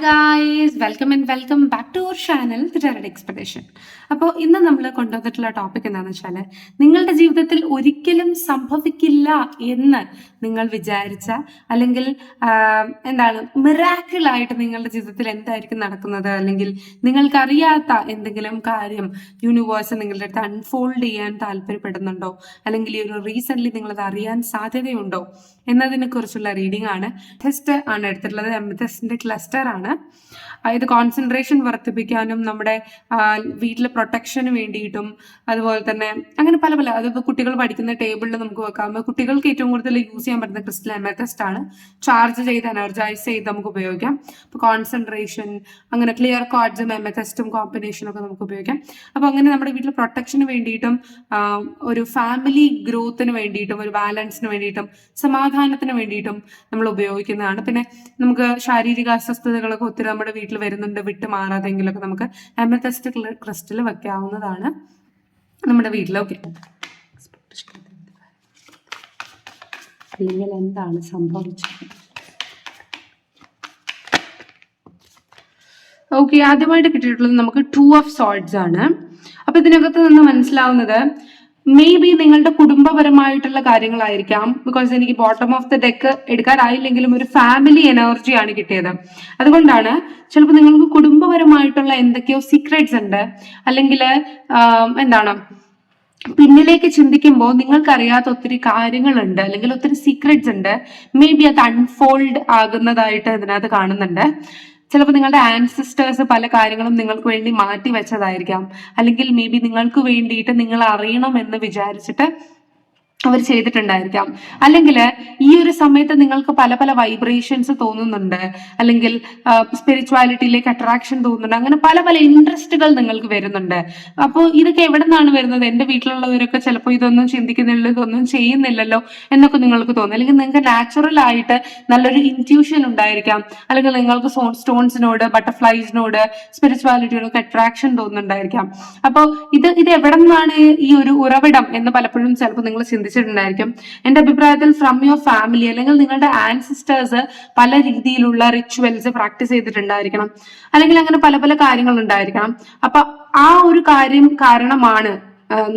Guys welcome and welcome back to our channel tarot expectation അപ്പോൾ ഇന്ന് നമ്മൾ കൊണ്ടുവന്നിട്ടുള്ള ടോപ്പിക് എന്താണെന്ന് വെച്ചാൽ നിങ്ങളുടെ ജീവിതത്തിൽ ഒരിക്കലും സംഭവിക്കില്ല എന്ന് നിങ്ങൾ വിചാരിച്ച അല്ലെങ്കിൽ എന്താണ് മിറാക്കിളായിട്ട് നിങ്ങളുടെ ജീവിതത്തിൽ എന്തായിരിക്കും നടക്കുന്നത് അല്ലെങ്കിൽ നിങ്ങൾക്കറിയാത്ത എന്തെങ്കിലും കാര്യം യൂണിവേഴ്സ് നിങ്ങളുടെ അടുത്ത് അൺഫോൾഡ് ചെയ്യാൻ താല്പര്യപ്പെടുന്നുണ്ടോ? അല്ലെങ്കിൽ ഈ ഒരു റീസെന്റ് നിങ്ങളത് അറിയാൻ സാധ്യതയുണ്ടോ? എന്നതിനെ കുറിച്ചുള്ള റീഡിംഗ് ആണ്. ടെസ്റ്റ് ആണ് എടുത്തിട്ടുള്ളത്. എംബിറ്റസ്റ്റിന്റെ ക്ലസ്റ്റർ ആണ്. ആ, ഇത് കോൺസെൻട്രേഷൻ വർദ്ധിപ്പിക്കാനും നമ്മുടെ വീട്ടിലെ പ്രൊട്ടക്ഷന് വേണ്ടിയിട്ടും അതുപോലെ തന്നെ അങ്ങനെ പല പല അതിപ്പോൾ കുട്ടികൾ പഠിക്കുന്ന ടേബിളിൽ നമുക്ക് വെക്കാം. കുട്ടികൾക്ക് ഏറ്റവും കൂടുതൽ യൂസ് ചെയ്യാൻ പറ്റുന്ന ക്രിസ്റ്റൽ അമേത്തസ്റ്റ് ആണ്. ചാർജ് ചെയ്ത് എനർജൈസ് ചെയ്ത് നമുക്ക് ഉപയോഗിക്കാം. അപ്പോൾ കോൺസെൻട്രേഷൻ അങ്ങനെ ക്ലിയർ കോഡ്സും എമത്തസ്റ്റും കോമ്പിനേഷനും ഒക്കെ നമുക്ക് ഉപയോഗിക്കാം. അപ്പോൾ അങ്ങനെ നമ്മുടെ വീട്ടിൽ പ്രൊട്ടക്ഷന് വേണ്ടിയിട്ടും ഒരു ഫാമിലി ഗ്രോത്തിന് വേണ്ടിയിട്ടും ഒരു ബാലൻസിന് വേണ്ടിയിട്ടും സമാധാനത്തിന് വേണ്ടിയിട്ടും നമ്മൾ ഉപയോഗിക്കുന്നതാണ്. പിന്നെ നമുക്ക് ശാരീരിക അസ്വസ്ഥതകളൊക്കെ ഒത്തിരി നമ്മുടെ വീട്ടിൽ വരുന്നുണ്ട് വിട്ട് മാറാതെങ്കിലൊക്കെ നമുക്ക് എമത്തസ്റ്റ് ക്രിസ്റ്റൽ വെക്കാവുന്നതാണ് നമ്മുടെ വീട്ടിലൊക്കെ അല്ലെങ്കിൽ എന്താണ് സംഭവിച്ചത് ഓക്കെ ആദ്യമായിട്ട് കിട്ടിയിട്ടുള്ളത് നമുക്ക് ടു ഓഫ് സോൾട്ട്സ് ആണ്. അപ്പൊ ഇതിനകത്ത് നിന്ന് മനസ്സിലാവുന്നത് മേ ബി നിങ്ങളുടെ കുടുംബപരമായിട്ടുള്ള കാര്യങ്ങളായിരിക്കാം. ബിക്കോസ് എനിക്ക് ബോട്ടം ഓഫ് ദ ഡെക്ക് എടുക്കാനായില്ലെങ്കിലും ഒരു ഫാമിലി എനർജിയാണ് കിട്ടിയത്. അതുകൊണ്ടാണ് ചിലപ്പോൾ നിങ്ങൾക്ക് കുടുംബപരമായിട്ടുള്ള എന്തൊക്കെയോ സീക്രട്സ് ഉണ്ട്. അല്ലെങ്കിൽ എന്താണ്? പിന്നിലേക്ക് ചിന്തിക്കുമ്പോൾ നിങ്ങൾക്കറിയാത്ത ഒത്തിരി കാര്യങ്ങളുണ്ട്. അല്ലെങ്കിൽ ഒത്തിരി സീക്രട്സ് ഉണ്ട്. മേ ബി അത് അൺഫോൾഡ് ആകുന്നതായിട്ട് ഇതിനകത്ത് കാണുന്നുണ്ട്. ചിലപ്പോൾ നിങ്ങളുടെ ആൻസിസ്റ്റേഴ്സ് പല കാര്യങ്ങളും നിങ്ങൾക്ക് വേണ്ടി മാറ്റി വെച്ചതായിരിക്കാം. അല്ലെങ്കിൽ മേ ബി നിങ്ങൾക്ക് വേണ്ടിയിട്ട് നിങ്ങൾ അറിയണം എന്ന് വിചാരിച്ചിട്ട് അവർ ചെയ്തിട്ടുണ്ടായിരിക്കാം. അല്ലെങ്കിൽ ഈ ഒരു സമയത്ത് നിങ്ങൾക്ക് പല പല വൈബ്രേഷൻസ് തോന്നുന്നുണ്ട്. അല്ലെങ്കിൽ സ്പിരിച്വാലിറ്റിയിലേക്ക് അട്രാക്ഷൻ തോന്നുന്നുണ്ട്. അങ്ങനെ പല പല ഇൻട്രസ്റ്റുകൾ നിങ്ങൾക്ക് വരുന്നുണ്ട്. അപ്പോൾ ഇതൊക്കെ എവിടെ നിന്നാണ് വരുന്നത്? എന്റെ വീട്ടിലുള്ളവരൊക്കെ ചിലപ്പോൾ ഇതൊന്നും ചിന്തിക്കുന്നില്ല ഇതൊന്നും ചെയ്യുന്നില്ലല്ലോ എന്നൊക്കെ നിങ്ങൾക്ക് തോന്നും. അല്ലെങ്കിൽ നിങ്ങൾക്ക് നാച്ചുറൽ ആയിട്ട് നല്ലൊരു ഇന്റ്യൂഷൻ ഉണ്ടായിരിക്കാം. അല്ലെങ്കിൽ നിങ്ങൾക്ക് സോൺ സ്റ്റോൺസിനോട് ബട്ടർഫ്ലൈസിനോട് സ്പിരിച്വാലിറ്റിയോടൊക്കെ അട്രാക്ഷൻ തോന്നുന്നുണ്ടായിരിക്കാം. അപ്പോൾ ഇത് ഇത് എവിടെ നിന്നാണ് ഈ ഒരു ഉറവിടം എന്ന് പലപ്പോഴും ചിലപ്പോൾ നിങ്ങൾ ചിന്തിച്ചിട്ടുണ്ടായിരിക്കും. എന്റെ അഭിപ്രായത്തിൽ ഫ്രം യുവർ ഫാമിലി അല്ലെങ്കിൽ നിങ്ങളുടെ ആൻസിസ്റ്റേഴ്സ് പല രീതിയിലുള്ള റിച്വൽസ് പ്രാക്ടീസ് ചെയ്തിട്ടുണ്ടായിരിക്കണം. അല്ലെങ്കിൽ അങ്ങനെ പല പല കാര്യങ്ങൾ ഉണ്ടായിരിക്കണം. അപ്പൊ ആ ഒരു കാര്യം കാരണമാണ്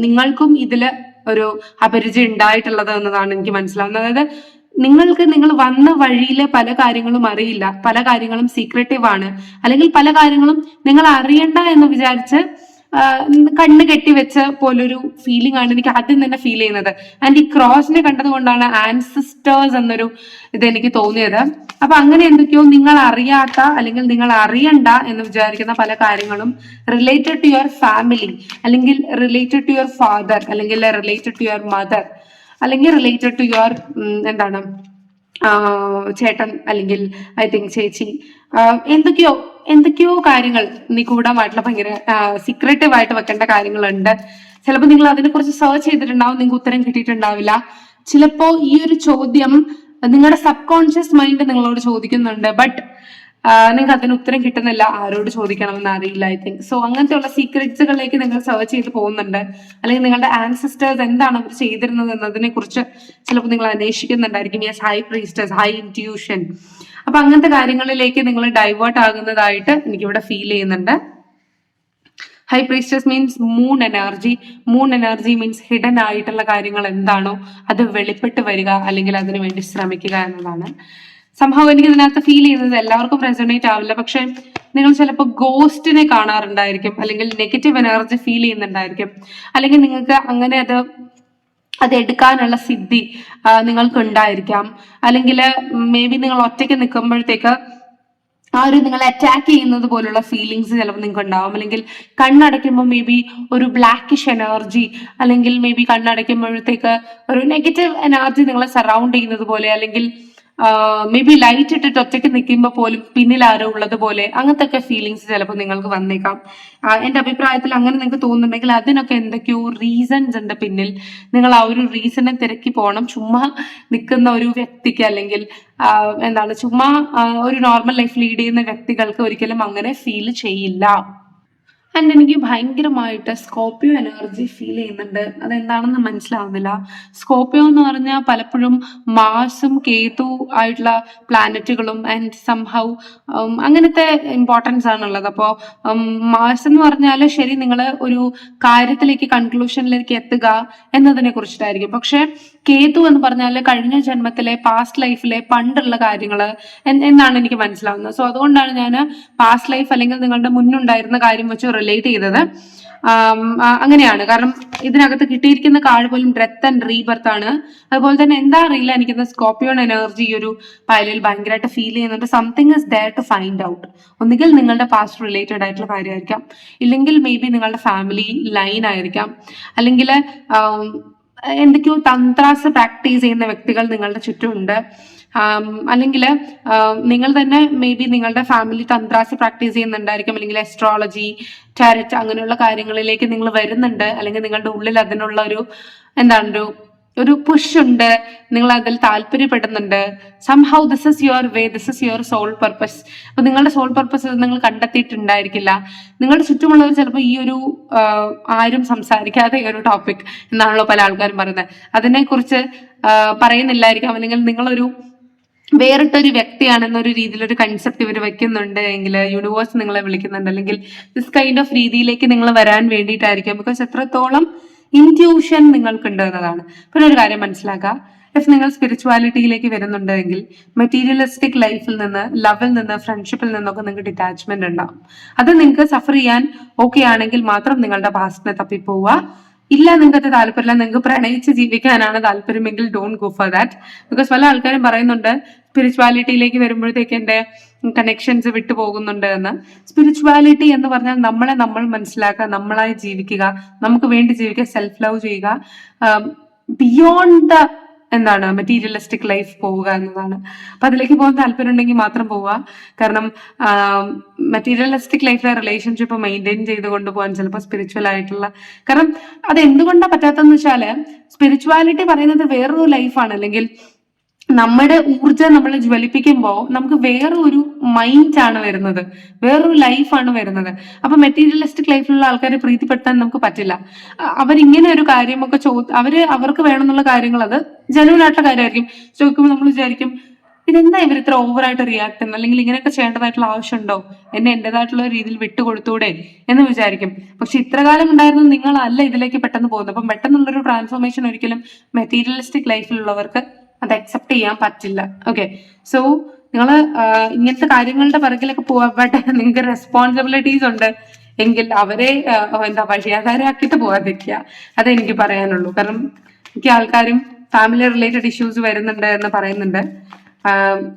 നിങ്ങൾക്കും ഇതിൽ ഒരു അപരിചയം ഉണ്ടായിട്ടുള്ളത് എന്നതാണ് എനിക്ക് മനസ്സിലാവുന്നത്. അതായത് നിങ്ങൾക്ക് നിങ്ങൾ വന്ന വഴിയിലെ പല കാര്യങ്ങളും അറിയില്ല പല കാര്യങ്ങളും സീക്രട്ടീവ് ആണ്. അല്ലെങ്കിൽ പല കാര്യങ്ങളും നിങ്ങൾ അറിയണ്ട എന്ന് വിചാരിച്ച് കണ്ണ് കെട്ടിവെച്ച പോലൊരു ഫീലിംഗ് ആണ് എനിക്ക് ആദ്യം തന്നെ ഫീൽ ചെയ്യുന്നത്. ആൻഡ് ഈ ക്രോസിനെ കണ്ടത് കൊണ്ടാണ് ആൻസിസ്റ്റേഴ്സ് എന്നൊരു ഇത് എനിക്ക് തോന്നിയത്. അപ്പൊ അങ്ങനെ എന്തൊക്കെയോ നിങ്ങൾ അറിയാത്ത അല്ലെങ്കിൽ നിങ്ങൾ അറിയണ്ട എന്ന് വിചാരിക്കുന്ന പല കാര്യങ്ങളും റിലേറ്റഡ് ടു യുവർ ഫാമിലി അല്ലെങ്കിൽ റിലേറ്റഡ് ടു യുവർ ഫാദർ അല്ലെങ്കിൽ റിലേറ്റഡ് ടു യുവർ മദർ അല്ലെങ്കിൽ റിലേറ്റഡ് ടു യുവർ എന്താണ് ചേട്ടൻ അല്ലെങ്കിൽ ഐ തിങ്ക് ചേച്ചി എന്തൊക്കെയോ എന്തൊക്കെയോ കാര്യങ്ങൾ നിഗൂഢമായിട്ടുള്ള ഭയങ്കര സീക്രട്ടീവ് ആയിട്ട് വെക്കേണ്ട കാര്യങ്ങളുണ്ട്. ചിലപ്പോൾ നിങ്ങൾ അതിനെ അതിനെക്കുറിച്ച് സെർച്ച് ചെയ്തിട്ടുണ്ടാവും നിങ്ങൾക്ക് ഉത്തരം കിട്ടിയിട്ടുണ്ടാവില്ല. ചിലപ്പോ ഈ ഒരു ചോദ്യം നിങ്ങളുടെ സബ് കോൺഷ്യസ് മൈൻഡ് നിങ്ങളോട് ചോദിക്കുന്നുണ്ട്. ബട്ട് നിങ്ങൾക്ക് അതിന് ഉത്തരം കിട്ടുന്നില്ല. ആരോട് ചോദിക്കണമെന്ന് അറിയില്ല ഐ തിങ്ക് സോ അങ്ങനത്തെയുള്ള സീക്രറ്റ്സുകളിലേക്ക് നിങ്ങൾ സെർച്ച് ചെയ്ത് പോകുന്നുണ്ട്. അല്ലെങ്കിൽ നിങ്ങളുടെ ആൻസിസ്റ്റേഴ്സ് എന്താണ് അവർ ചെയ്തിരുന്നത് എന്നതിനെ കുറിച്ച് ചിലപ്പോൾ നിങ്ങൾ അന്വേഷിക്കുന്നുണ്ടായിരിക്കും. Yes high priestess high intuition അപ്പൊ അങ്ങനത്തെ കാര്യങ്ങളിലേക്ക് നിങ്ങൾ ഡൈവേർട്ട് ആകുന്നതായിട്ട് എനിക്കിവിടെ ഫീൽ ചെയ്യുന്നുണ്ട്. High priestess means moon energy moon energy means hidden ആയിട്ടുള്ള കാര്യങ്ങൾ എന്താണോ അത് വെളിപ്പെട്ട് വരിക അല്ലെങ്കിൽ അതിനു വേണ്ടി ശ്രമിക്കുക എന്നതാണ്. സംഭവം എനിക്ക് ഇതിനകത്ത് ഫീൽ ചെയ്യുന്നത് എല്ലാവർക്കും റെസണേറ്റ് ആവില്ല. പക്ഷെ നിങ്ങൾ ചിലപ്പോൾ ഗോസ്റ്റിനെ കാണാറുണ്ടായിരിക്കും. അല്ലെങ്കിൽ നെഗറ്റീവ് എനർജി ഫീൽ ചെയ്യുന്നുണ്ടായിരിക്കും. അല്ലെങ്കിൽ നിങ്ങൾക്ക് അങ്ങനെ അത് അത് എടുക്കാനുള്ള സിദ്ധി നിങ്ങൾക്ക് ഉണ്ടായിരിക്കാം അല്ലെങ്കിൽ മേ ബി നിങ്ങൾ ഒറ്റയ്ക്ക് നിൽക്കുമ്പോഴത്തേക്ക് ആ ഒരു നിങ്ങളെ അറ്റാക്ക് ചെയ്യുന്നത് പോലുള്ള ഫീലിങ്സ് ചിലപ്പോൾ നിങ്ങൾക്ക് ഉണ്ടാവും അല്ലെങ്കിൽ കണ്ണടയ്ക്കുമ്പോൾ മേ ബി ഒരു ബ്ലാക്കിഷ് എനർജി അല്ലെങ്കിൽ മേ ബി കണ്ണടയ്ക്കുമ്പോഴത്തേക്ക് ഒരു നെഗറ്റീവ് എനർജി നിങ്ങളെ സറൗണ്ട് ചെയ്യുന്നത് പോലെ അല്ലെങ്കിൽ മേ ബി ലൈറ്റ് ഇട്ടിട്ട് ഒറ്റയ്ക്ക് നിൽക്കുമ്പോൾ പോലും പിന്നിൽ ആരോ ഉള്ളത് പോലെ അങ്ങനത്തെ ഒക്കെ ഫീലിങ്സ് ചിലപ്പോൾ നിങ്ങൾക്ക് വന്നേക്കാം. എന്റെ അഭിപ്രായത്തിൽ അങ്ങനെ നിങ്ങൾക്ക് തോന്നുന്നുണ്ടെങ്കിൽ അതിനൊക്കെ എന്തൊക്കെയോ റീസൺസ് ഉണ്ട് പിന്നിൽ. നിങ്ങൾ ആ ഒരു റീസണെ തിരക്കി പോകണം ചുമ്മാ നിൽക്കുന്ന ഒരു വ്യക്തിക്ക് അല്ലെങ്കിൽ എന്താണ് ചുമ്മാ ഒരു നോർമൽ ലൈഫ് ലീഡ് ചെയ്യുന്ന വ്യക്തികൾക്ക് ഒരിക്കലും അങ്ങനെ ഫീൽ ചെയ്യില്ല. ആൻഡ് എനിക്ക് ഭയങ്കരമായിട്ട് സ്കോപ്പിയോ എനർജി ഫീൽ ചെയ്യുന്നുണ്ട്. അതെന്താണെന്ന് മനസ്സിലാവുന്നില്ല. സ്കോപ്പിയോ എന്ന് പറഞ്ഞാൽ പലപ്പോഴും മാസും കേതു ആയിട്ടുള്ള പ്ലാനറ്റുകളും ആൻഡ് സംഹൗ അങ്ങനത്തെ ഇമ്പോർട്ടൻസ് ആണുള്ളത്. അപ്പോൾ മാസ് എന്ന് പറഞ്ഞാൽ ശരി നിങ്ങൾ ഒരു കാര്യത്തിലേക്ക് കൺക്ലൂഷനിലേക്ക് എത്തുക എന്നതിനെ കുറിച്ചിട്ടായിരിക്കും. പക്ഷെ കേതു എന്ന് പറഞ്ഞാൽ കഴിഞ്ഞ ജന്മത്തിലെ പാസ്റ്റ് ലൈഫിലെ പണ്ടുള്ള കാര്യങ്ങൾ എന്നാണ് എനിക്ക് മനസ്സിലാവുന്നത്. സോ അതുകൊണ്ടാണ് ഞാൻ പാസ്റ്റ് ലൈഫ് അല്ലെങ്കിൽ നിങ്ങളുടെ മുന്നുണ്ടായിരുന്ന കാര്യം വെച്ച് റിലേറ്റ് ചെയ്തത്. അങ്ങനെയാണ്. കാരണം ഇതിനകത്ത് കിട്ടിയിരിക്കുന്ന കാർഡ് പോലും ഡെത്ത് ആൻഡ് റീബർത്ത് ആണ്. അതുപോലെ തന്നെ എന്താ അറിയില്ല എനിക്കിന്ന് സ്കോപ്പിയോൺ എനർജി ഒരു പൈലിൽ ഭയങ്കരമായിട്ട് ഫീൽ ചെയ്യുന്നുണ്ട്. Something is there to find out ഒന്നുകിൽ നിങ്ങളുടെ പാസ്റ്റ് റിലേറ്റഡ് ആയിട്ടുള്ള കാര്യമായിരിക്കാം. ഇല്ലെങ്കിൽ മേ ബി നിങ്ങളുടെ ഫാമിലി ലൈൻ ആയിരിക്കാം. അല്ലെങ്കിൽ എന്തൊക്കെയോ തന്ത്രാസ് പ്രാക്ടീസ് ചെയ്യുന്ന വ്യക്തികൾ നിങ്ങളുടെ ചുറ്റുമുണ്ട്. അല്ലെങ്കിൽ നിങ്ങൾ തന്നെ മേ ബി നിങ്ങളുടെ ഫാമിലി തന്ത്രാസ് പ്രാക്ടീസ് ചെയ്യുന്നുണ്ടായിരിക്കും. അല്ലെങ്കിൽ എസ്ട്രോളജി ടാരറ്റ് അങ്ങനെയുള്ള കാര്യങ്ങളിലേക്ക് നിങ്ങൾ വരുന്നുണ്ട്. അല്ലെങ്കിൽ നിങ്ങളുടെ ഉള്ളിൽ അതിനുള്ള ഒരു എന്താണ് ഒരു ഒരു പുഷ് ഉണ്ട് നിങ്ങൾ അതിൽ താല്പര്യപ്പെടുന്നുണ്ട്. Somehow this is your way this is your soul purpose അപ്പൊ നിങ്ങളുടെ സോൾ പർപ്പസ് നിങ്ങൾ കണ്ടെത്തിയിട്ടുണ്ടായിരിക്കില്ല. നിങ്ങളുടെ ചുറ്റുമുള്ളവർ ചിലപ്പോൾ ഈ ഒരു ആരും സംസാരിക്കാതെ ഈ ഒരു ടോപ്പിക് എന്നാണല്ലോ പല ആൾക്കാരും പറയുന്നത്. അതിനെക്കുറിച്ച് പറയുന്നില്ലായിരിക്കാം. അല്ലെങ്കിൽ നിങ്ങളൊരു വേറിട്ടൊരു വ്യക്തിയാണെന്നൊരു രീതിയിലൊരു കൺസെപ്റ്റ് ഇവർ വെക്കുന്നുണ്ട് എങ്കിൽ യൂണിവേഴ്സ് നിങ്ങളെ വിളിക്കുന്നുണ്ട്. അല്ലെങ്കിൽ ദിസ് കൈൻഡ് ഓഫ് രീതിയിലേക്ക് നിങ്ങൾ വരാൻ വേണ്ടിയിട്ടായിരിക്കും. ബിക്കോസ് എത്രത്തോളം ഇന്റ്യൂഷൻ നിങ്ങൾക്കുണ്ട് എന്നതാണ് പിന്നെ ഒരു കാര്യം മനസ്സിലാക്കുക. ഇഫ് നിങ്ങൾ സ്പിരിച്വാലിറ്റിയിലേക്ക് വരുന്നുണ്ടെങ്കിൽ മെറ്റീരിയലിസ്റ്റിക് ലൈഫിൽ നിന്ന് ലവിൽ നിന്ന് ഫ്രണ്ട്ഷിപ്പിൽ നിന്നൊക്കെ നിങ്ങൾക്ക് ഡിറ്റാച്ച്മെന്റ് ഉണ്ടാവും. അത് നിങ്ങൾക്ക് സഫർ ചെയ്യാൻ ഓക്കെ ആണെങ്കിൽ മാത്രം നിങ്ങളുടെ പാസ്റ്റിനെ തപ്പിപ്പോവുക. ഇല്ല നിങ്ങൾക്ക് താല്പര്യമില്ല നിങ്ങൾക്ക് പ്രണയിച്ച് ജീവിക്കാനാണ് താല്പര്യമെങ്കിൽ don't go for that because പല ആൾക്കാരും പറയുന്നുണ്ട് സ്പിരിച്വാലിറ്റിയിലേക്ക് വരുമ്പോഴത്തേക്ക് എന്റെ കണക്ഷൻസ് വിട്ടു പോകുന്നുണ്ട് എന്ന്. സ്പിരിച്വാലിറ്റി എന്ന് പറഞ്ഞാൽ നമ്മളെ നമ്മൾ മനസ്സിലാക്കുക നമ്മളായി ജീവിക്കുക നമുക്ക് വേണ്ടി ജീവിക്കുക സെൽഫ് ലവ് ചെയ്യുക ബിയോണ്ട് ദ എന്താണ് മെറ്റീരിയലിസ്റ്റിക് ലൈഫ് പോവുക എന്നതാണ്. അപ്പൊ അതിലേക്ക് പോകാൻ താല്പര്യം ഉണ്ടെങ്കിൽ മാത്രം പോവുക. കാരണം മെറ്റീരിയലിസ്റ്റിക് ലൈഫിലെ റിലേഷൻഷിപ്പ് മെയിന്റെയിൻ ചെയ്ത് കൊണ്ടുപോകാൻ ചിലപ്പോൾ സ്പിരിച്വൽ ആയിട്ടുള്ള കാരണം അത് എന്തുകൊണ്ടാണ് പറ്റാത്തതെന്ന് വെച്ചാൽ സ്പിരിച്വാലിറ്റി പറയുന്നത് വേറൊരു ലൈഫാണ് അല്ലെങ്കിൽ നമ്മുടെ ഊർജം നമ്മൾ ജ്വലിപ്പിക്കുമ്പോൾ നമുക്ക് വേറെ ഒരു മൈൻഡ് ആണ് വരുന്നത്. വേറൊരു ലൈഫാണ് വരുന്നത്. അപ്പൊ മെറ്റീരിയലിസ്റ്റിക് ലൈഫിലുള്ള ആൾക്കാരെ പ്രീതിപ്പെടുത്താൻ നമുക്ക് പറ്റില്ല. അവരിങ്ങനെ ഒരു കാര്യമൊക്കെ ചോ അവർ അവർക്ക് വേണമെന്നുള്ള കാര്യങ്ങൾ അത് ജനുവൻ ആയിട്ടുള്ള കാര്യമായിരിക്കും. ചോദിക്കുമ്പോൾ നമ്മൾ വിചാരിക്കും ഇതെന്താ ഇവർ ഇത്ര ഓവറായിട്ട് റിയാക്ട് ചെയ്യുന്നത് അല്ലെങ്കിൽ ഇങ്ങനെയൊക്കെ ചെയ്യേണ്ടതായിട്ടുള്ള ആവശ്യമുണ്ടോ എന്നെ എന്റേതായിട്ടുള്ള രീതിയിൽ വിട്ടുകൊടുത്തൂടെ എന്ന് വിചാരിക്കും. പക്ഷെ ഇത്ര കാലം ഉണ്ടായിരുന്ന നിങ്ങളല്ല ഇതിലേക്ക് പെട്ടെന്ന് പോകുന്നത്. അപ്പം പെട്ടെന്നുള്ളൊരു ട്രാൻസ്ഫോർമേഷൻ ഒരിക്കലും മെറ്റീരിയലിസ്റ്റിക് ലൈഫിലുള്ളവർക്ക് അത് അക്സെപ്റ്റ് ചെയ്യാൻ പറ്റില്ല. ഓക്കെ സോ നിങ്ങൾ ഇങ്ങനത്തെ കാര്യങ്ങളുടെ പിറകിലൊക്കെ പോവാട്ടെ നിങ്ങൾക്ക് റെസ്പോൺസിബിലിറ്റീസ് ഉണ്ട് എങ്കിൽ അവരെ എന്താ വഴിയാധാരാക്കിയിട്ട് പോകാതിരിക്കുക അതെനിക്ക് പറയാനുള്ളൂ. കാരണം മിക്ക ആൾക്കാരും ഫാമിലി റിലേറ്റഡ് ഇഷ്യൂസ് വരുന്നുണ്ട് എന്ന് പറയുന്നുണ്ട്.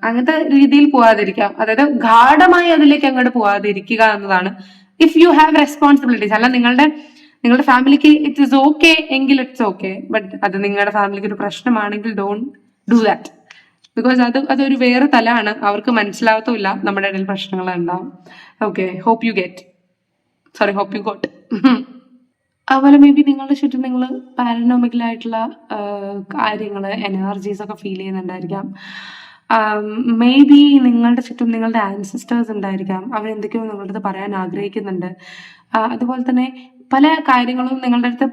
അങ്ങനത്തെ രീതിയിൽ പോവാതിരിക്കാം. അതായത് ഗാഠമായി അതിലേക്ക് അങ്ങോട്ട് പോവാതിരിക്കുക എന്നതാണ്. ഇഫ് യു ഹാവ് റെസ്പോൺസിബിലിറ്റീസ് അല്ല നിങ്ങളുടെ നിങ്ങളുടെ ഫാമിലിക്ക് ഇറ്റ് ഇസ് ഓക്കെ എങ്കിൽ ഇറ്റ്സ് ഓക്കെ ബട്ട് അത് നിങ്ങളുടെ ഫാമിലിക്ക് ഒരു പ്രശ്നമാണെങ്കിൽ ഡോണ്ട് ഡു ദാറ്റ് ബിക്കോസ് അത് അതൊരു വേറെ തലാണ്. അവർക്ക് മനസ്സിലാവത്തുമില്ല നമ്മുടെ ഇടയിൽ പ്രശ്നങ്ങൾ ഉണ്ടാവും okay hope you get sorry hope you got അതുപോലെ മേ ബി നിങ്ങളുടെ ചുറ്റും നിങ്ങൾ പാരനോമിക്കലായിട്ടുള്ള കാര്യങ്ങൾ എനർജീസ് ഒക്കെ ഫീൽ ചെയ്യുന്നുണ്ടായിരിക്കാം. മേ ബി നിങ്ങളുടെ ചുറ്റും നിങ്ങളുടെ ആൻസിസ്റ്റേഴ്സ് ഉണ്ടായിരിക്കാം. അവരെന്തൊക്കെയോ നിങ്ങളുടെ അടുത്ത് പറയാൻ ആഗ്രഹിക്കുന്നുണ്ട്. അതുപോലെ തന്നെ പല കാര്യങ്ങളും നിങ്ങളുടെ അടുത്ത്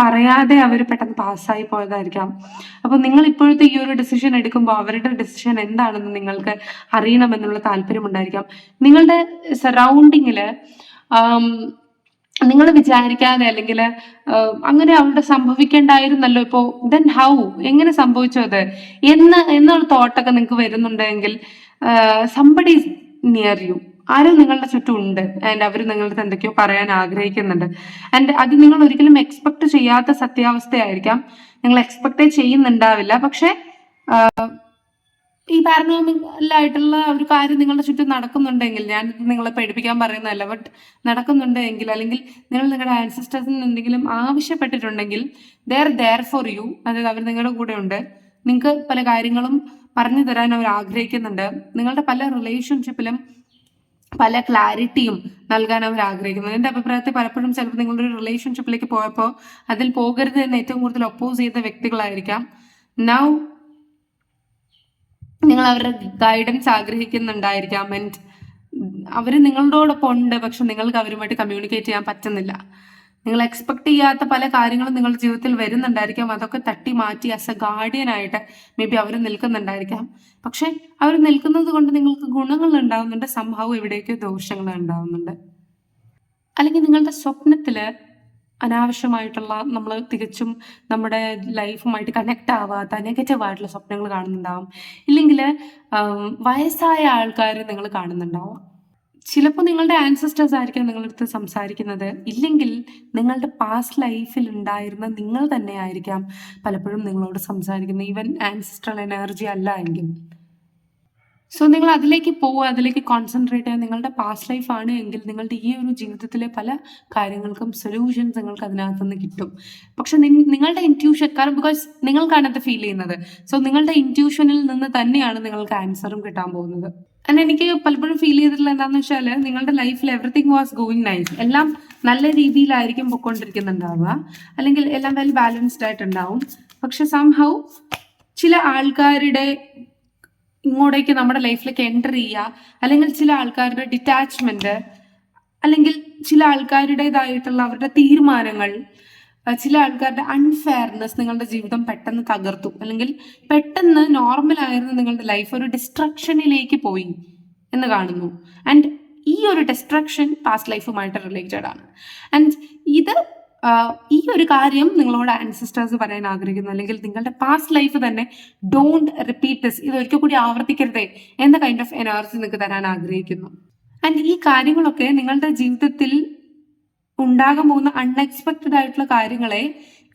പറയാതെ അവർ പെട്ടെന്ന് പാസ്സായി പോയതായിരിക്കാം. അപ്പൊ നിങ്ങൾ ഇപ്പോഴത്തെ ഈ ഒരു ഡിസിഷൻ എടുക്കുമ്പോൾ അവരുടെ ഡിസിഷൻ എന്താണെന്ന് നിങ്ങൾക്ക് അറിയണമെന്നുള്ള താല്പര്യം ഉണ്ടായിരിക്കാം. നിങ്ങളുടെ സറൗണ്ടിങ്ങിൽ നിങ്ങൾ വിചാരിക്കാതെ അല്ലെങ്കിൽ അങ്ങനെ അവിടെ സംഭവിക്കേണ്ടായിരുന്നല്ലോ ഇപ്പോ ദെൻ ഹൗ എങ്ങനെ സംഭവിച്ചു അത്? എന്ന് എന്നുള്ള തോട്ടൊക്കെ നിങ്ങൾക്ക് വരുന്നുണ്ടെങ്കിൽ സംബഡി നിയർ യു ആരും നിങ്ങളുടെ ചുറ്റും ഉണ്ട് ആൻഡ് അവർ നിങ്ങളുടെ എന്തൊക്കെയോ പറയാൻ ആഗ്രഹിക്കുന്നുണ്ട്. ആൻഡ് അത് നിങ്ങൾ ഒരിക്കലും എക്സ്പെക്ട് ചെയ്യാത്ത സത്യാവസ്ഥയായിരിക്കാം. നിങ്ങൾ എക്സ്പെക്ട് ചെയ്യുന്നുണ്ടാവില്ല. പക്ഷെ ഈ പാരനോമിക്കലായിട്ടുള്ള ഒരു കാര്യം നിങ്ങളുടെ ചുറ്റും നടക്കുന്നുണ്ടെങ്കിൽ ഞാൻ നിങ്ങളെ പേടിപ്പിക്കാൻ പറയുന്നതല്ല ബട്ട് നടക്കുന്നുണ്ടെങ്കിൽ അല്ലെങ്കിൽ നിങ്ങൾ നിങ്ങളുടെ ആൻസിസ്റ്റേഴ്സിന് എന്തെങ്കിലും ആവശ്യപ്പെട്ടിട്ടുണ്ടെങ്കിൽ ദർ ദർ ഫോർ യു അതായത് അവർ നിങ്ങളുടെ കൂടെ ഉണ്ട്. നിങ്ങൾക്ക് പല കാര്യങ്ങളും പറഞ്ഞു തരാൻ അവർ ആഗ്രഹിക്കുന്നുണ്ട്. നിങ്ങളുടെ പല റിലേഷൻഷിപ്പിലും പല ക്ലാരിറ്റിയും നൽകാൻ അവർ ആഗ്രഹിക്കുന്നു. എന്റെ അഭിപ്രായത്തിൽ പലപ്പോഴും ചിലപ്പോൾ നിങ്ങളൊരു റിലേഷൻഷിപ്പിലേക്ക് പോയപ്പോൾ അതിൽ പോകരുത് എന്ന് ഏറ്റവും കൂടുതൽ ഒപ്പോസ് ചെയ്ത വ്യക്തികളായിരിക്കാം. നൗ നിങ്ങൾ അവരുടെ ഗൈഡൻസ് ആഗ്രഹിക്കുന്നുണ്ടായിരിക്കാം. ആൻഡ് അവർ നിങ്ങളോടൊപ്പം ഉണ്ട് പക്ഷെ നിങ്ങൾക്ക് അവരുമായിട്ട് കമ്മ്യൂണിക്കേറ്റ് ചെയ്യാൻ പറ്റുന്നില്ല. നിങ്ങൾ എക്സ്പെക്ട് ചെയ്യാത്ത പല കാര്യങ്ങളും നിങ്ങളുടെ ജീവിതത്തിൽ വരുന്നുണ്ടായിരിക്കാം. അതൊക്കെ തട്ടി മാറ്റി ആസ് എ ഗാർഡിയൻ ആയിട്ട് മേ ബി അവർ നിൽക്കുന്നുണ്ടായിരിക്കാം. പക്ഷെ അവർ നിൽക്കുന്നത് കൊണ്ട് നിങ്ങൾക്ക് ഗുണങ്ങൾ ഉണ്ടാവുന്നുണ്ട് സംഭവം എവിടേക്കോ ദോഷങ്ങൾ ഉണ്ടാവുന്നുണ്ട്. അല്ലെങ്കിൽ നിങ്ങളുടെ സ്വപ്നത്തിൽ അനാവശ്യമായിട്ടുള്ള നമ്മൾ തികച്ചും നമ്മുടെ ലൈഫുമായിട്ട് കണക്ട് ആവാത്ത നെഗറ്റീവ് ആയിട്ടുള്ള സ്വപ്നങ്ങൾ കാണുന്നുണ്ടാവും. ഇല്ലെങ്കിൽ വയസ്സായ ആൾക്കാർ നിങ്ങൾ കാണുന്നുണ്ടാവും. ചിലപ്പോൾ നിങ്ങളുടെ ആൻസസ്റ്റേഴ്സ് ആയിരിക്കും നിങ്ങളുടെ അടുത്ത് സംസാരിക്കുന്നത്. ഇല്ലെങ്കിൽ നിങ്ങളുടെ പാസ്റ്റ് ലൈഫിൽ ഉണ്ടായിരുന്ന നിങ്ങൾ തന്നെ ആയിരിക്കാം പലപ്പോഴും നിങ്ങളോട് സംസാരിക്കുന്നത്. ഈവൻ ആൻസിസ്ട്രൽ എനർജി അല്ല എങ്കിൽ. സോ നിങ്ങൾ അതിലേക്ക് പോവുക അതിലേക്ക് കോൺസെൻട്രേറ്റ് ചെയ്യുക. നിങ്ങളുടെ പാസ്റ്റ് ലൈഫ് ആണ് എങ്കിൽ നിങ്ങളുടെ ഈ ഒരു ജീവിതത്തിലെ പല കാര്യങ്ങൾക്കും സൊല്യൂഷൻസ് നിങ്ങൾക്ക് അതിനകത്ത് നിന്ന് കിട്ടും. പക്ഷെ നിങ്ങളുടെ ഇന്റ്യൂഷൻ കാരണം ബിക്കോസ് നിങ്ങൾക്കാണ് അത് ഫീൽ ചെയ്യുന്നത്. സോ നിങ്ങളുടെ ഇന്റ്യൂഷനിൽ നിന്ന് തന്നെയാണ് നിങ്ങൾക്ക് ആൻസറും കിട്ടാൻ പോകുന്നത്. And എനിക്ക് പലപ്പോഴും ഫീൽ ചെയ്തിട്ടുള്ള എന്താണെന്ന് വെച്ചാൽ നിങ്ങളുടെ ലൈഫിൽ എവറിത്തിങ് വാസ് ഗോയിങ് നൈസ് എല്ലാം നല്ല രീതിയിലായിരിക്കും പൊയ്ക്കൊണ്ടിരിക്കുന്നുണ്ടാവുക. അല്ലെങ്കിൽ എല്ലാം വെൽ ബാലൻസ്ഡ് ആയിട്ടുണ്ടാവും. പക്ഷെ സംഹൗ ചില ആൾക്കാരുടെ ഇങ്ങോട്ടേക്ക് നമ്മുടെ ലൈഫിലേക്ക് എന്റർ ചെയ്യുക അല്ലെങ്കിൽ ചില ആൾക്കാരുടെ ഡിറ്റാച്ച്മെന്റ് അല്ലെങ്കിൽ ചില ആൾക്കാരുടേതായിട്ടുള്ള അവരുടെ തീരുമാനങ്ങൾ ചില ആൾക്കാരുടെ അൺഫെയർനെസ് നിങ്ങളുടെ ജീവിതം പെട്ടെന്ന് തകർത്തു. അല്ലെങ്കിൽ പെട്ടെന്ന് നോർമൽ ആയിരുന്ന നിങ്ങളുടെ ലൈഫ് ഒരു ഡിസ്ട്രക്ഷനിലേക്ക് പോയി എന്ന് കാണുന്നു. ആൻഡ് ഈ ഒരു ഡിസ്ട്രക്ഷൻ പാസ്റ്റ് ലൈഫുമായിട്ട് റിലേറ്റഡ് ആണ്. ആൻഡ് ഇത് ഈ ഒരു കാര്യം നിങ്ങളോട് ആൻസിസ്റ്റേഴ്സ് പറയാൻ ആഗ്രഹിക്കുന്നു. അല്ലെങ്കിൽ നിങ്ങളുടെ പാസ്റ്റ് ലൈഫ് തന്നെ ഡോണ്ട് റിപ്പീറ്റ് ദിസ് ഇത് ഒരിക്കൽ കൂടി ആവർത്തിക്കരുതേ എന്ന കൈൻഡ് ഓഫ് എനർജി നിങ്ങൾക്ക് തരാൻ ആഗ്രഹിക്കുന്നു. ആൻഡ് ഈ കാര്യങ്ങളൊക്കെ നിങ്ങളുടെ ജീവിതത്തിൽ ഉണ്ടാകാൻ പോകുന്ന അൺഎക്സ്പെക്റ്റഡ് ആയിട്ടുള്ള കാര്യങ്ങളെ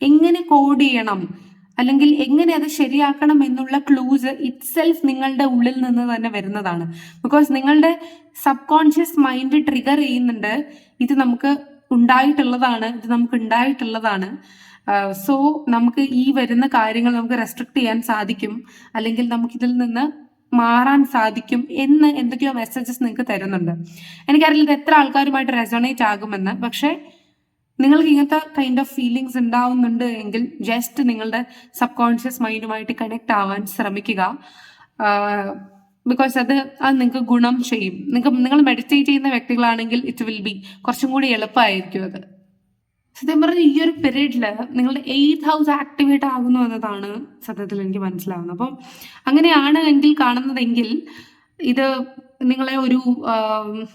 എങ്ങനെ കോഡ് ചെയ്യണം? അല്ലെങ്കിൽ എങ്ങനെ അത് ശരിയാക്കണം എന്നുള്ള ക്ലൂസ് ഇറ്റ് സെൽഫ് നിങ്ങളുടെ ഉള്ളിൽ നിന്ന് തന്നെ വരുന്നതാണ്. ബിക്കോസ് നിങ്ങളുടെ സബ് കോൺഷ്യസ് മൈൻഡ് ട്രിഗർ ചെയ്യുന്നുണ്ട് ഇത് നമുക്ക് ഉണ്ടായിട്ടുള്ളതാണ് ഇത് നമുക്ക് ഉണ്ടായിട്ടുള്ളതാണ്. സോ നമുക്ക് ഈ വരുന്ന കാര്യങ്ങൾ നമുക്ക് റെസ്ട്രിക്ട് ചെയ്യാൻ സാധിക്കും. അല്ലെങ്കിൽ നമുക്ക് ഇതിൽ നിന്ന് മാറാൻ സാധിക്കും എന്ന് എന്തൊക്കെയോ മെസ്സേജസ് നിങ്ങൾക്ക് തരുന്നുണ്ട്. എനിക്കറിയില്ല ഇത് എത്ര ആൾക്കാരുമായിട്ട് റെസോണേറ്റ് ആകുമെന്ന്. പക്ഷേ നിങ്ങൾക്ക് ഇങ്ങനത്തെ കൈൻഡ് ഓഫ് ഫീലിങ്സ് ഉണ്ടാവുന്നുണ്ട് എങ്കിൽ ജസ്റ്റ് നിങ്ങളുടെ സബ് കോൺഷ്യസ് മൈൻഡുമായിട്ട് കണക്ട് ആവാൻ ശ്രമിക്കുക. ബിക്കോസ് അത് അത് നിങ്ങൾക്ക് ഗുണം ചെയ്യും. നിങ്ങൾക്ക് നിങ്ങൾ മെഡിറ്റേറ്റ് ചെയ്യുന്ന വ്യക്തികളാണെങ്കിൽ ഇറ്റ് വിൽ ബി കുറച്ചും കൂടി എളുപ്പമായിരിക്കും അത്. സത്യം പറഞ്ഞ ഈ ഒരു പീരീഡിൽ നിങ്ങളുടെ എയ്ത്ത് ഹൗസ് ആക്ടിവേറ്റ് ആകുന്നു എന്നതാണ് സത്യത്തിൽ എനിക്ക് മനസ്സിലാവുന്നത്. അപ്പം അങ്ങനെയാണ് എങ്കിൽ കാണുന്നതെങ്കിൽ ഇത് നിങ്ങളെ ഒരു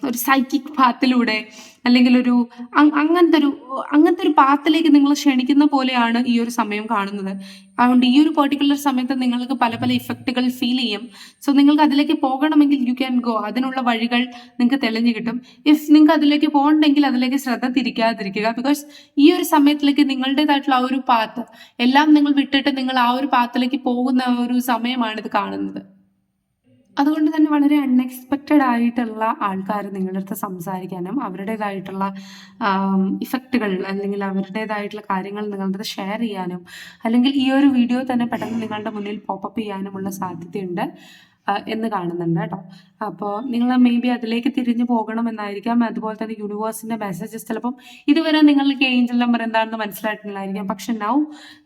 ഒരു സൈക്കിക് പാത്തിലൂടെ അല്ലെങ്കിൽ ഒരു അങ്ങനത്തെ ഒരു അങ്ങനത്തെ ഒരു പാത്തിലേക്ക് നിങ്ങൾ ക്ഷണിക്കുന്ന പോലെയാണ് ഈ ഒരു സമയം കാണുന്നത്. അതുകൊണ്ട് ഈ ഒരു പെർട്ടിക്കുലർ സമയത്ത് നിങ്ങൾക്ക് പല പല ഇഫക്റ്റുകൾ ഫീൽ ചെയ്യും. സോ നിങ്ങൾക്ക് അതിലേക്ക് പോകണമെങ്കിൽ യു ക്യാൻ ഗോ അതിനുള്ള വഴികൾ നിങ്ങൾക്ക് തെളിഞ്ഞു കിട്ടും. ഇഫ് നിങ്ങൾക്ക് അതിലേക്ക് പോകണ്ടെങ്കിൽ അതിലേക്ക് ശ്രദ്ധ തിരിക്കാതിരിക്കുക. ബിക്കോസ് ഈ ഒരു സമയത്തിലേക്ക് നിങ്ങളുടേതായിട്ടുള്ള ആ ഒരു പാത്ത് എല്ലാം നിങ്ങൾ വിട്ടിട്ട് നിങ്ങൾ ആ ഒരു പാത്തിലേക്ക് പോകുന്ന ഒരു സമയമാണ് ഇത് കാണുന്നത്. അതുകൊണ്ട് തന്നെ വളരെ അൺഎക്സ്പെക്റ്റഡ് ആയിട്ടുള്ള ആൾക്കാർ നിങ്ങളുടെ അടുത്ത് സംസാരിക്കാനും അവരുടേതായിട്ടുള്ള ഇഫക്റ്റുകൾ അല്ലെങ്കിൽ അവരുടേതായിട്ടുള്ള കാര്യങ്ങൾ നിങ്ങളുടെ അടുത്ത് ഷെയർ ചെയ്യാനും അല്ലെങ്കിൽ ഈ ഒരു വീഡിയോ തന്നെ പെട്ടെന്ന് നിങ്ങളുടെ മുന്നിൽ പോപ്പപ്പ് ചെയ്യാനുമുള്ള സാധ്യതയുണ്ട്. എന്ന് കാണുന്നുണ്ട് കേട്ടോ. അപ്പോൾ നിങ്ങൾ മേ ബി അതിലേക്ക് തിരിഞ്ഞു പോകണമെന്നായിരിക്കാം. അതുപോലെ തന്നെ യൂണിവേഴ്സിന്റെ മെസ്സേജസ് ചിലപ്പം ഇതുവരെ നിങ്ങൾക്ക് ഏഞ്ചൽ നമ്പർ എന്താണെന്ന് മനസ്സിലായിട്ടുണ്ടായിരിക്കാം. പക്ഷെ നൗ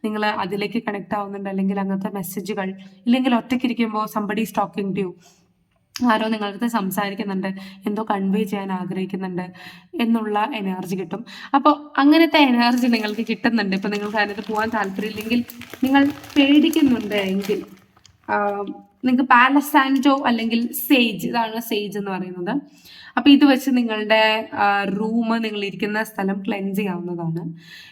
നിങ്ങൾ അതിലേക്ക് കണക്ട് ആവുന്നുണ്ട്. അല്ലെങ്കിൽ അങ്ങനത്തെ മെസ്സേജുകൾ ഇല്ലെങ്കിൽ ഒറ്റയ്ക്കിരിക്കുമ്പോൾ സംബഡി സ്റ്റോക്കിംഗ് ടു ആരോ നിങ്ങളുടെ അടുത്ത് സംസാരിക്കുന്നുണ്ട്. എന്തോ കൺവേ ചെയ്യാൻ ആഗ്രഹിക്കുന്നുണ്ട് എന്നുള്ള എനർജി കിട്ടും. അപ്പോൾ അങ്ങനത്തെ എനർജി നിങ്ങൾക്ക് കിട്ടുന്നുണ്ട്. ഇപ്പം നിങ്ങൾക്ക് അതിനകത്ത് പോകാൻ താല്പര്യമില്ലെങ്കിൽ നിങ്ങൾ പേടിക്കുന്നുണ്ട് എങ്കിൽ നിങ്ങൾക്ക് പാലസാൻഡോ അല്ലെങ്കിൽ സേജ് ഇതാണ് സേജ് എന്ന് പറയുന്നത്. അപ്പൊ ഇത് വെച്ച് നിങ്ങളുടെ റൂം നിങ്ങൾ ഇരിക്കുന്ന സ്ഥലം ക്ലെൻസ് ചെയ്യാവുന്നതാണ്.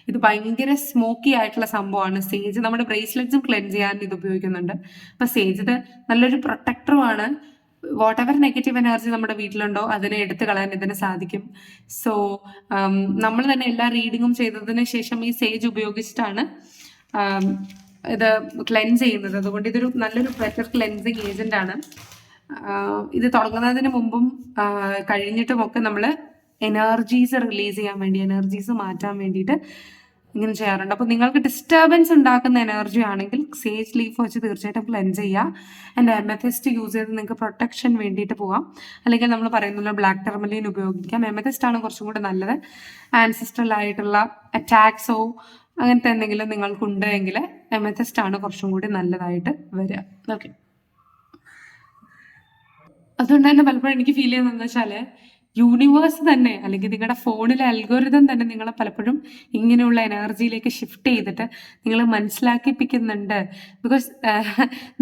ഇത് ഭയങ്കര സ്മോക്കി ആയിട്ടുള്ള സംഭവമാണ് സേജ് നമ്മുടെ ബ്രേസ്ലെറ്റ്സും ക്ലെൻസ് ചെയ്യാൻ ഇത് ഉപയോഗിക്കുന്നുണ്ട്. അപ്പൊ സേജ് ഇത് നല്ലൊരു പ്രൊട്ടക്ടറുമാണ് വാട്ട് എവർ നെഗറ്റീവ് എനർജി നമ്മുടെ വീട്ടിലുണ്ടോ അതിനെ എടുത്തു കളയാൻ ഇതിന് സാധിക്കും. സോ നമ്മൾ തന്നെ എല്ലാ റീഡിങ്ങും ചെയ്തതിന് ശേഷം ഈ സേജ് ഉപയോഗിച്ചിട്ടാണ് ഇത് ക്ലെൻസ് ചെയ്യുന്നത്. അതുകൊണ്ട് ഇതൊരു നല്ലൊരു പ്രഷർ ക്ലെൻസിങ് ഏജന്റ് ആണ്. ഇത് തുടങ്ങുന്നതിന് മുമ്പും കഴിഞ്ഞിട്ടും കഴിഞ്ഞിട്ടുമൊക്കെ നമ്മൾ എനർജീസ് റിലീസ് ചെയ്യാൻ വേണ്ടി എനർജീസ് മാറ്റാൻ വേണ്ടിയിട്ട് ഇങ്ങനെ ചെയ്യാറുണ്ട്. അപ്പോൾ നിങ്ങൾക്ക് ഡിസ്റ്റർബൻസ് ഉണ്ടാക്കുന്ന എനർജി ആണെങ്കിൽ സേജ് ലീഫ് വെച്ച് തീർച്ചയായിട്ടും ക്ലെൻസ് ചെയ്യുക ആൻഡ് എമതെസ്റ്റ് യൂസ് ചെയ്ത് നിങ്ങൾക്ക് പ്രൊട്ടക്ഷൻ വേണ്ടിയിട്ട് പോവാം. അല്ലെങ്കിൽ നമ്മൾ പറയുന്നല്ലോ ബ്ലാക്ക് ടെർമലിൻ ഉപയോഗിക്കാം. എമതെസ്റ്റ് ആണ് കുറച്ചും കൂടി നല്ലത്. ആൻസിസ്ട്രൽ ആയിട്ടുള്ള അറ്റാക്സോ അങ്ങനത്തെ എന്തെങ്കിലും നിങ്ങൾക്കുണ്ട് എങ്കിൽ എമത്തിസ്റ്റ് ആണ് കുറച്ചും കൂടി നല്ലതായിട്ട് വരിക. ഓക്കെ അതുകൊണ്ട് തന്നെ പലപ്പോഴും എനിക്ക് ഫീൽ ചെയ്യുന്നത് വെച്ചാൽ യൂണിവേഴ്സ് തന്നെ അല്ലെങ്കിൽ നിങ്ങളുടെ ഫോണിലെ അൽഗോരിതം തന്നെ നിങ്ങളെ പലപ്പോഴും ഇങ്ങനെയുള്ള എനർജിയിലേക്ക് ഷിഫ്റ്റ് ചെയ്തിട്ട് നിങ്ങൾ മനസ്സിലാക്കിപ്പിക്കുന്നുണ്ട്. ബിക്കോസ്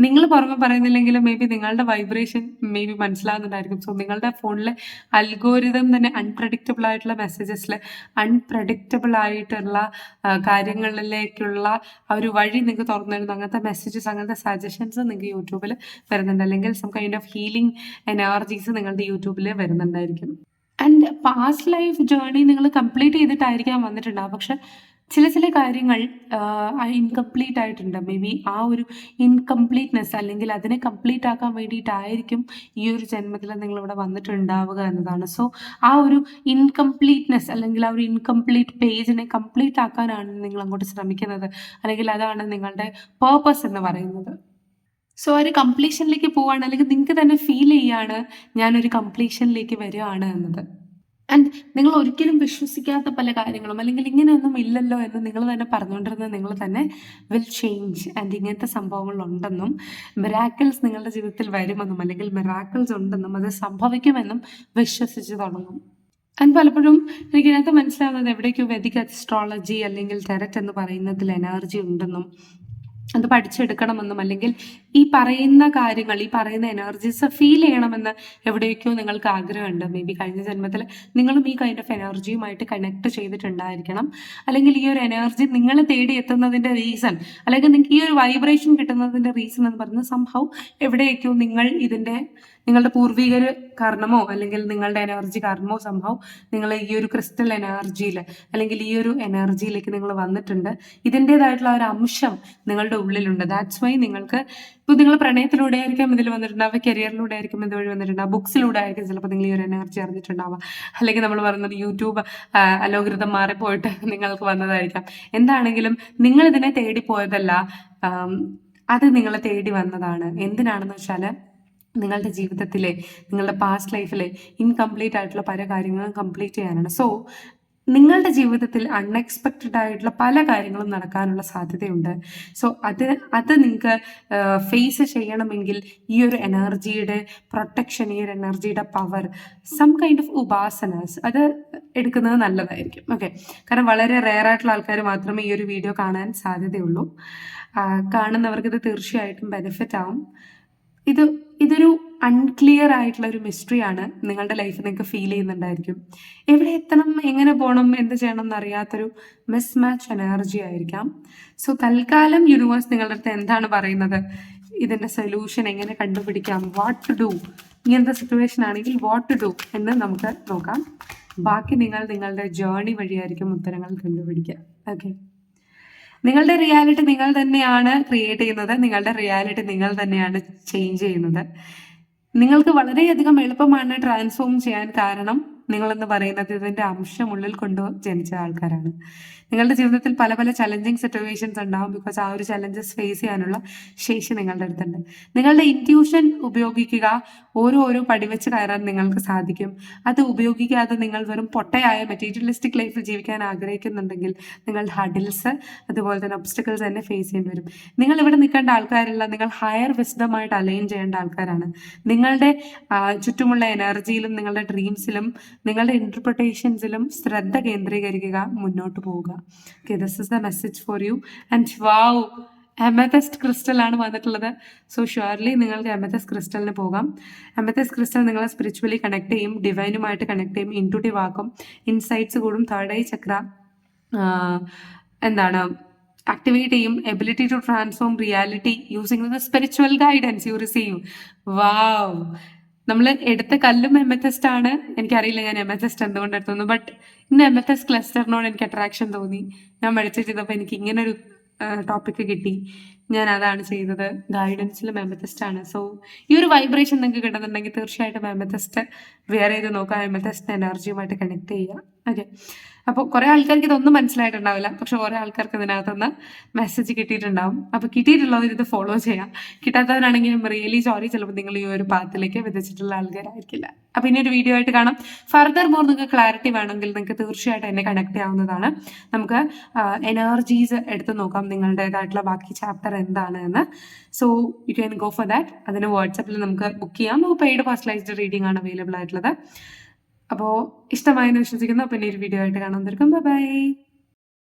നിങ്ങൾ പുറമെ പറയുന്നില്ലെങ്കിലും മേ ബി നിങ്ങളുടെ വൈബ്രേഷൻ മേ ബി മനസ്സിലാകുന്നുണ്ടായിരിക്കും സോ നിങ്ങളുടെ ഫോണിലെ അൽഗോരിതം തന്നെ അൺപ്രഡിക്റ്റബിൾ ആയിട്ടുള്ള മെസ്സേജസിൽ അൺപ്രഡിക്റ്റബിൾ ആയിട്ടുള്ള കാര്യങ്ങളിലേക്കുള്ള ആ ഒരു വഴി നിങ്ങൾക്ക് തുറന്നു തരുന്നു. അങ്ങനത്തെ മെസ്സേജസ് അങ്ങനത്തെ സജഷൻസ് നിങ്ങൾക്ക് യൂട്യൂബിൽ വരുന്നുണ്ട്. അല്ലെങ്കിൽ some kind of healing energies നിങ്ങളുടെ യൂട്യൂബിൽ വരുന്നുണ്ടായിരിക്കും. ആൻഡ് പാസ്റ്റ് ലൈഫ് ജേർണി നിങ്ങൾ കംപ്ലീറ്റ് ചെയ്തിട്ടായിരിക്കാം വന്നിട്ടുണ്ടാവും പക്ഷെ ചില ചില കാര്യങ്ങൾ ഇൻകംപ്ലീറ്റ് ആയിട്ടുണ്ട്. മേ ബി ആ ഒരു ഇൻകംപ്ലീറ്റ്നെസ് അല്ലെങ്കിൽ അതിനെ കംപ്ലീറ്റ് ആക്കാൻ വേണ്ടിയിട്ടായിരിക്കും ഈ ഒരു ജന്മത്തിൽ നിങ്ങൾ ഇവിടെ വന്നിട്ടുണ്ടാവുക എന്നതാണ്. സോ ആ ഒരു ഇൻകംപ്ലീറ്റ്നെസ് അല്ലെങ്കിൽ ആ ഒരു ഇൻകംപ്ലീറ്റ് പേജിനെ കംപ്ലീറ്റ് ആക്കാനാണ് നിങ്ങൾ അങ്ങോട്ട് ശ്രമിക്കുന്നത്. അല്ലെങ്കിൽ അതാണ് നിങ്ങളുടെ പേർപ്പസ് എന്ന് പറയുന്നത്. സോ ആ ഒരു കംപ്ലീഷനിലേക്ക് പോവാണ്. അല്ലെങ്കിൽ നിങ്ങൾക്ക് തന്നെ ഫീൽ ചെയ്യാണ് ഞാനൊരു കംപ്ലീഷനിലേക്ക് വരികയാണ് എന്നത്. ആൻഡ് നിങ്ങൾ ഒരിക്കലും വിശ്വസിക്കാത്ത പല കാര്യങ്ങളും അല്ലെങ്കിൽ ഇങ്ങനെയൊന്നും ഇല്ലല്ലോ എന്ന് നിങ്ങൾ തന്നെ പറഞ്ഞുകൊണ്ടിരുന്നത് നിങ്ങൾ തന്നെ വിൽ ചേഞ്ച് ആൻഡ് ഇങ്ങനത്തെ സംഭവങ്ങളുണ്ടെന്നും മിറാക്കിൾസ് നിങ്ങളുടെ ജീവിതത്തിൽ വരുമെന്നും അല്ലെങ്കിൽ മിറാക്കിൾസ് ഉണ്ടെന്നും അത് സംഭവിക്കുമെന്നും വിശ്വസിച്ച് തുടങ്ങും. ആൻഡ് പലപ്പോഴും എനിക്കിതിനകത്ത് മനസ്സിലാവുന്നത് എവിടേക്കോ വെദിക് അസ്ട്രോളജി അല്ലെങ്കിൽ തെരറ്റ് എന്ന് പറയുന്നതിൽ എനർജി ഉണ്ടെന്നും അത് പഠിച്ചെടുക്കണമെന്നും അല്ലെങ്കിൽ ഈ പറയുന്ന കാര്യങ്ങൾ ഈ പറയുന്ന എനർജീസ് ഫീൽ ചെയ്യണമെന്ന് എവിടേക്കോ നിങ്ങൾക്ക് ആഗ്രഹമുണ്ട്. മേ ബി കഴിഞ്ഞ ജന്മത്തിൽ നിങ്ങളും ഈ കൈൻഡ് ഓഫ് എനർജിയുമായിട്ട് കണക്ട് ചെയ്തിട്ടുണ്ടായിരിക്കണം. അല്ലെങ്കിൽ ഈ ഒരു എനർജി നിങ്ങൾ തേടി എത്തുന്നതിന്റെ റീസൺ അല്ലെങ്കിൽ നിങ്ങൾക്ക് ഈ ഒരു വൈബ്രേഷൻ കിട്ടുന്നതിന്റെ റീസൺ എന്ന് പറയുന്നത് സംഭവം എവിടെയൊക്കെയോ നിങ്ങൾ ഇതിന്റെ നിങ്ങളുടെ പൂർവികർ കാരണമോ അല്ലെങ്കിൽ നിങ്ങളുടെ എനർജി കാരണമോ സംഭവം നിങ്ങൾ ഈ ഒരു ക്രിസ്റ്റൽ എനർജിയിൽ അല്ലെങ്കിൽ ഈ ഒരു എനർജിയിലേക്ക് നിങ്ങൾ വന്നിട്ടുണ്ട്. ഇതിന്റെതായിട്ടുള്ള ഒരു അംശം നിങ്ങളുടെ ഉള്ളിലുണ്ട്. ദാറ്റ്സ് വൈ നിങ്ങൾക്ക് ഇപ്പോൾ നിങ്ങൾ പ്രണയത്തിലൂടെ ആയിരിക്കും ഇതിൽ വന്നിട്ടുണ്ടാവുക കരിയറിലൂടെ ആയിരിക്കും ഇതുവഴി വന്നിട്ടുണ്ടാവുക ബുക്സിലൂടെ ആയിരിക്കും ചിലപ്പോൾ നിങ്ങൾ ഈ ഒരു എനർജി അറിഞ്ഞിട്ടുണ്ടാവുക. അല്ലെങ്കിൽ നമ്മൾ പറയുന്നത് യൂട്യൂബ് അലോകൃതം മാറിപ്പോയിട്ട് നിങ്ങൾക്ക് വന്നതായിരിക്കാം. എന്താണെങ്കിലും നിങ്ങൾ ഇതിനെ തേടിപ്പോയതല്ല. പോയതല്ല അത് നിങ്ങളെ തേടി വന്നതാണ്. എന്തിനാണെന്ന് വെച്ചാൽ നിങ്ങളുടെ ജീവിതത്തിലെ നിങ്ങളുടെ പാസ്റ്റ് ലൈഫിലെ ഇൻകംപ്ലീറ്റ് ആയിട്ടുള്ള പല കാര്യങ്ങളും കംപ്ലീറ്റ് ചെയ്യാനാണ്. സോ നിങ്ങളുടെ ജീവിതത്തിൽ അൺഎക്സ്പെക്റ്റഡ് ആയിട്ടുള്ള പല കാര്യങ്ങളും നടക്കാനുള്ള സാധ്യതയുണ്ട്. സോ അത് അത് നിങ്ങൾക്ക് ഫേസ് ചെയ്യണമെങ്കിൽ ഈ ഒരു എനർജിയുടെ പ്രൊട്ടക്ഷൻ ഈ ഒരു എനർജിയുടെ പവർ സം കൈൻഡ് ഓഫ് ഉപാസനാസ് അത് എടുക്കുന്നത് നല്ലതായിരിക്കും. ഓക്കെ കാരണം വളരെ റെയർ ആയിട്ടുള്ള ആൾക്കാർ മാത്രമേ ഈ ഒരു വീഡിയോ കാണാൻ സാധ്യതയുള്ളൂ. കാണുന്നവർക്ക് ഇത് തീർച്ചയായിട്ടും ബെനിഫിറ്റ് ആവും. ഇത് ഇതൊരു അൺക്ലിയർ ആയിട്ടുള്ള ഒരു മിസ്റ്ററിയാണ് നിങ്ങളുടെ ലൈഫിൽ നിങ്ങൾക്ക് ഫീൽ ചെയ്യുന്നുണ്ടായിരിക്കും. എവിടെ എത്തണം എങ്ങനെ പോകണം എന്ത് ചെയ്യണം എന്നറിയാത്തൊരു മിസ് മാച്ച് എനർജി ആയിരിക്കാം. സോ തൽക്കാലം യൂണിവേഴ്സ് നിങ്ങളുടെ അടുത്ത് എന്താണ് പറയുന്നത്? ഇതിന്റെ സൊല്യൂഷൻ എങ്ങനെ കണ്ടുപിടിക്കാം? വാട്ട് ടു ഡു ഇങ്ങനത്തെ സിറ്റുവേഷൻ ആണെങ്കിൽ വാട്ട് ടു ഡു എന്ന് നമുക്ക് നോക്കാം. ബാക്കി നിങ്ങൾ നിങ്ങളുടെ ജേർണി വഴിയായിരിക്കും ഉത്തരങ്ങൾ കണ്ടുപിടിക്കുക. ഓക്കെ നിങ്ങളുടെ റിയാലിറ്റി നിങ്ങൾ തന്നെയാണ് ക്രിയേറ്റ് ചെയ്യുന്നത്. നിങ്ങളുടെ റിയാലിറ്റി നിങ്ങൾ തന്നെയാണ് ചേഞ്ച് ചെയ്യുന്നത്. നിങ്ങൾക്ക് വളരെയധികം എളുപ്പമാണ് ട്രാൻസ്ഫോം ചെയ്യാൻ കാരണം നിങ്ങളെന്ന് പറയുന്നത് ഇതിന്റെ അംശം ഉള്ളിൽ കൊണ്ട് ജനിച്ച ആൾക്കാരാണ്. നിങ്ങളുടെ ജീവിതത്തിൽ പല പല ചലഞ്ചിങ് സിറ്റുവേഷൻസ് ഉണ്ടാവും ബിക്കോസ് ആ ഒരു ചലഞ്ചസ് ഫേസ് ചെയ്യാനുള്ള ശേഷി നിങ്ങളുടെ അടുത്തുണ്ട്. നിങ്ങളുടെ ഇന്റ്യൂഷൻ ഉപയോഗിക്കുക ഓരോ ഓരോ പടി വെച്ച് കയറാൻ നിങ്ങൾക്ക് സാധിക്കും. അത് ഉപയോഗിക്കാതെ നിങ്ങൾ വെറും പൊട്ടയായ മെറ്റീരിയലിസ്റ്റിക് ലൈഫിൽ ജീവിക്കാൻ ആഗ്രഹിക്കുന്നുണ്ടെങ്കിൽ നിങ്ങളുടെ ഹഡിൽസ് അതുപോലെ തന്നെ ഒബ്സ്റ്റക്കിൾസ് തന്നെ ഫേസ് ചെയ്യേണ്ടി വരും. നിങ്ങൾ ഇവിടെ നിൽക്കേണ്ട ആൾക്കാരല്ല നിങ്ങൾ ഹയർ വിസ്ഡമായിട്ട് അലൈൻ ചെയ്യേണ്ട ആൾക്കാരാണ്. നിങ്ങളുടെ ചുറ്റുമുള്ള എനർജിയിലും നിങ്ങളുടെ ഡ്രീംസിലും നിങ്ങളുടെ ഇന്റർപ്രിട്ടേഷൻസിലും ശ്രദ്ധ കേന്ദ്രീകരിക്കുക മുന്നോട്ട് പോവുക. Okay this is the message for you and wow amethyst crystal ആണ് വന്നിട്ടുള്ളത്. സോ ഷുവർലി നിങ്ങൾക്ക് എമതസ് ക്രിസ്റ്റലിന് പോകാം. എമതസ് ക്രിസ്റ്റൽ നിങ്ങളെ സ്പിരിച്വലി കണക്ട് ചെയ്യും ഡിവൈനുമായിട്ട് കണക്ട് ചെയ്യും ഇന്റുട്ടീവ് ആക്കും. ഇൻസൈറ്റ്സ് കൂടും തേർഡ് ഐ ചക്ര എന്താണ് ആക്ടിവേറ്റ് ചെയ്യും. Ability to transform reality using the spiritual guidance you receive wow നമ്മൾ എടുത്ത കല്ലും എം എച്ച് എസ്റ്റ് ആണ്. എനിക്കറിയില്ല ഞാൻ എം എച്ച് എസ്റ്റ് എന്തുകൊണ്ട് എടുത്തു ബട്ട് ഇന്ന് എം എച്ച് എസ് ക്ലസ്റ്ററിനോട് എനിക്ക് അട്രാക്ഷൻ തോന്നി. ഞാൻ മെഡിറ്റ് ചെയ്തപ്പോൾ എനിക്ക് ഇങ്ങനെ ഒരു ടോപ്പിക്ക് കിട്ടി. ഞാൻ അതാണ് ചെയ്തത്. ഗൈഡൻസിലും എമത്തസ്റ്റ് ആണ്. സോ ഈ ഒരു വൈബ്രേഷൻ നിങ്ങൾക്ക് കിട്ടുന്നുണ്ടെങ്കിൽ തീർച്ചയായിട്ടും എമത്തസ്റ്റ് വേറെ ചെയ്ത് നോക്കാം. എമത്തസ്റ്റ് എനർജിയുമായിട്ട് കണക്ട് ചെയ്യുക. ഓക്കെ അപ്പോൾ കുറേ ആൾക്കാർക്ക് ഇതൊന്നും മനസ്സിലായിട്ടുണ്ടാവില്ല. പക്ഷെ കുറേ ആൾക്കാർക്ക് ഇതിനകത്തുനിന്ന് മെസ്സേജ് കിട്ടിയിട്ടുണ്ടാവും. അപ്പോൾ കിട്ടിയിട്ടുള്ളവർ ഇത് ഫോളോ ചെയ്യാം. കിട്ടാത്തവരാണെങ്കിലും റിയലി സോറി ചിലപ്പോൾ നിങ്ങൾ ഈ ഒരു പാത്തിലേക്ക് വിതച്ചിട്ടുള്ള ആൾക്കാരായിരിക്കില്ല. അപ്പോൾ ഇനി ഒരു വീഡിയോ ആയിട്ട് കാണാം. ഫർദർ മോർ നിങ്ങൾക്ക് ക്ലാരിറ്റി വേണമെങ്കിൽ നിങ്ങൾക്ക് തീർച്ചയായിട്ടും എന്നെ കണക്ട് ചെയ്യാവുന്നതാണ്. നമുക്ക് എനർജീസ് എടുത്ത് നോക്കാം നിങ്ങളുടേതായിട്ടുള്ള ബാക്കി ചാപ്റ്റർ എന്താണ് എന്ന് so you can go for that അതിന് വാട്സപ്പിൽ നമുക്ക് ബുക്ക് ചെയ്യാം. നമുക്ക് പെയ്ഡ് പേഴ്സണലൈസ്ഡ് റീഡിംഗ് ആണ് അവൈലബിൾ ആയിട്ടുള്ളത്. അപ്പോൾ ഇഷ്ടമായെന്ന് വിശ്വസിക്കുന്നു. പിന്നെ ഒരു വീഡിയോ ആയിട്ട് കാണാൻ തീർക്കും ബൈ